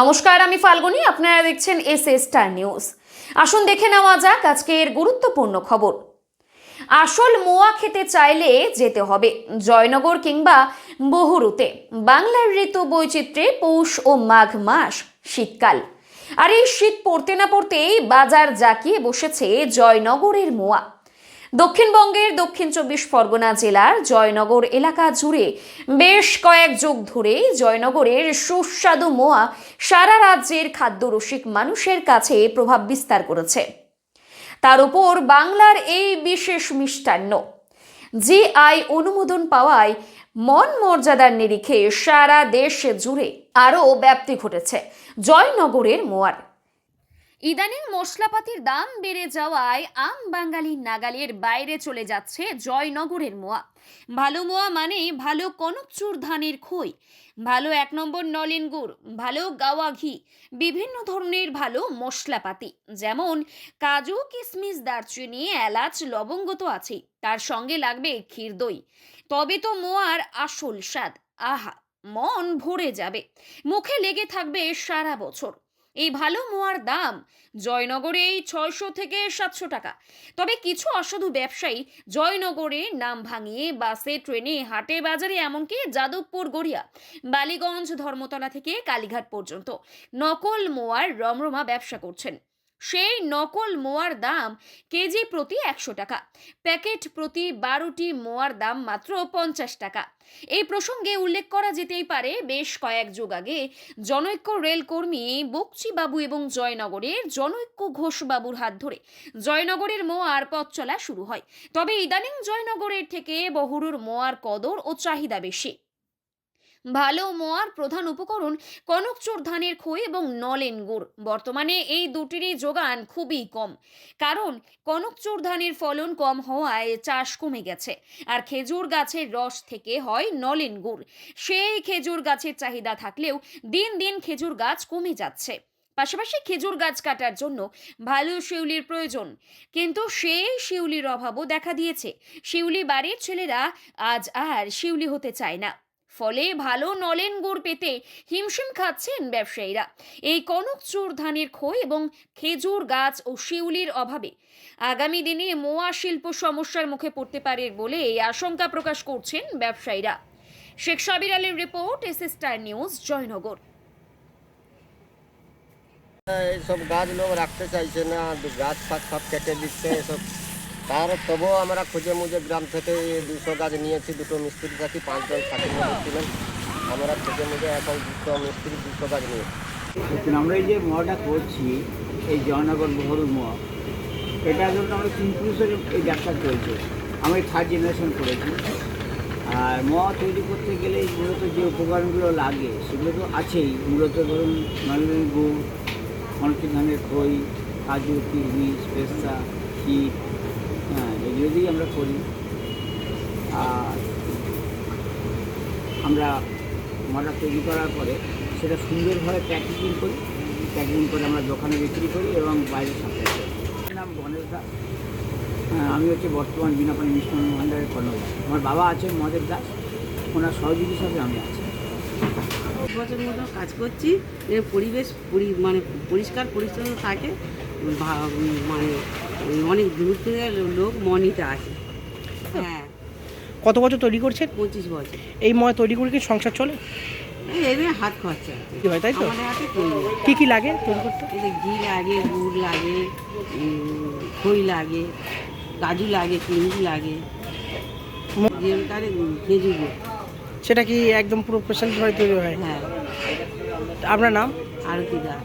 নমস্কার, আমি ফাল্গুনি, আপনারা দেখছেন এস এস স্টার নিউজ। আসুন দেখে নেওয়া যাক আজকের গুরুত্বপূর্ণ খবর। আসল মোয়া খেতে চাইলে যেতে হবে, জয়নগর কিংবা বহুরুতে। বাংলার ঋতু বৈচিত্র্যে পৌষ ও মাঘ মাস শীতকাল। আর এই শীত পড়তে না পড়তেই বাজার জাকিয়ে বসেছে জয়নগরের মোয়া। দক্ষিণবঙ্গের দক্ষিণ চব্বিশ পরগনা জেলার জয়নগর এলাকা জুড়ে বেশ কয়েক যুগ ধরে জয়নগরের সুস্বাদু মোয়া সারা রাজ্যের খাদ্যরসিক মানুষের কাছে প্রভাব বিস্তার করেছে। তার উপর বাংলার এই বিশেষ মিষ্টান্ন, জিআই অনুমোদন পাওয়ায় মন মর্যাদার নিরিখে সারা দেশ জুড়ে আরও ব্যাপ্তি ঘটেছে জয়নগরের মোয়ার। ইদানিং মশলাপাতির দাম বেড়ে যাওয়ায় আম বাঙালি নাগালের বাইরে চলে যাচ্ছে জয়নগরের মোয়া। ভালো মোয়া মানেই ভালো কনকচুর ধানের খই, ভালো এক নম্বর নলেন গুড়, ভালো গাওয়া ঘি, বিভিন্ন ধরনের ভালো মশলাপাতি, যেমন কাজু কিশমিশ দারচিনি, এলাচ, লবঙ্গ তো আছেই, তার সঙ্গে লাগবে ক্ষীর দই। তবে তো মোয়ার আসল স্বাদ, আহা, মন ভরে যাবে, মুখে লেগে থাকবে সারা বছর। এই ভালো মোয়ার দাম জয়নগরে এই ছয়শো থেকে সাতশো টাকা। তবে কিছু অসাধু ব্যবসায়ী জয়নগরে নাম ভাঙিয়ে বাসে, ট্রেনে, হাটে, বাজারে এমনকি যাদবপুর, গড়িয়া, বালিগঞ্জ, ধর্মতলা থেকে কালীঘাট পর্যন্ত নকল মোয়ার রমরমা ব্যবসা করছেন। সেই নকল মোয়ার দাম কেজি প্রতি একশো টাকা। প্যাকেট প্রতি বারোটি মোয়ার দাম মাত্র পঞ্চাশ টাকা। এই প্রসঙ্গে উল্লেখ করা যেতেই পারে, বেশ কয়েক যুগ আগে জনৈক্য রেলকর্মী বকচি বাবু এবং জয়নগরের জনৈক্য ঘোষ বাবুর হাত ধরে জয়নগরের মোয়ার পথ চলা শুরু হয়। তবে ইদানিং জয়নগরের থেকে বহুরুর মোয়ার কদর ও চাহিদা বেশি। ভালো মোয়ার প্রধান উপকরণ কনকচোর ধানের খই এবং নলেন গুড়। বর্তমানে এই দুটিরই যোগান খুবই কম। কারণ কনকচোর ধানের ফলন কম হওয়ায় চাষ কমে গেছে আর খেজুর গাছের রস থেকে হয় নলেন গুড়। সেই খেজুর গাছের চাহিদা থাকলেও দিন দিন খেজুর গাছ কমে যাচ্ছে। পাশাপাশি খেজুর গাছ কাটার জন্য ভালো শিউলির প্রয়োজন। কিন্তু সেই শিউলির অভাবও দেখা দিয়েছে। শিউলি বাড়ির ছেলেরা আজ আর শিউলি হতে চায় না। ফলে ভালো নলেন গুড় পেতে হিমশিম খাচ্ছেন ব্যবসায়ীরা। এই কনক, চোর, ধানের খই এবং খেজুর গাছ ও শিউলির অভাবে আগামী দিনে মোয়া শিল্প সমস্যার মুখে পড়তে পারে বলে এই আশঙ্কা প্রকাশ করছেন ব্যবসায়ীরা। শেখ সাবির আলীর report S star news, Joynagar. এইসব গাছ লোক রাখতে চাইছে না, গাছ ফাছ সব কেটে দিচ্ছে, এসব তার তবুও আমরা খুঁজে মুজে গ্রাম থেকে দুশো গাছ নিয়েছি, দুটো মিস্ত্রি থাকি পাঁচজন মধ্যে ছিলেন। আমরা খুঁজে মুজে এখন দুশো মিস্ত্রি, দুশো গাছ নিয়েছি আমরা এই যে মোয়াটা করছি, এই জয়নগর বহরুল মোয়া এটা ধরুন আমরা তিন পুরুষের এই ব্যবসা চলছে। আমি থার্ড জেনারেশন করেছি। আর মোয়া তৈরি করতে গেলে মূলত যে উপকরণগুলো লাগে, সেগুলো তো আছেই। মূলত ধরুন নলেন গুড় মনকি ধানের খই, কাজু, কিশমিশ, পেস্তা এগুলো দিয়েই আমরা করি। আর আমরা মোয়াটা তৈরি করার পরে সেটা সুন্দরভাবে প্যাকেজিং করি। প্যাকেজিং করে আমরা দোকানে বিক্রি করি এবং বাইরে সাপ্লাই করি। নাম গণেশ দাস। হ্যাঁ, আমি হচ্ছে বর্তমান বিনাপানি মিষ্টান ভান্ডারের কর্ণধার। আমার বাবা আছে মদের দাস। ওনার সহযোগী হিসাবে আমি আছি। বছর মতো কাজ করছি। পরিবেশ পরি মানে পরিষ্কার পরিচ্ছন্ন থাকে। মানে অনেক দূর থেকে লোক মনিতে আসে। হ্যাঁ। কত বছর তৈরি করছেন? পঁচিশ বছর। এই ময় তৈরি করে কি সংসার চলে? এই এদের হাত খরচা কি হয় তাই তো? কি কি লাগে তৈরি করতে? ঘি লাগে গুড় লাগে খই লাগে কাজু লাগে চিনি লাগে। খেজুর সেটা কি একদম পুরো ভাবে তৈরি হয়? হ্যাঁ। আপনার নাম? আরতি দাস।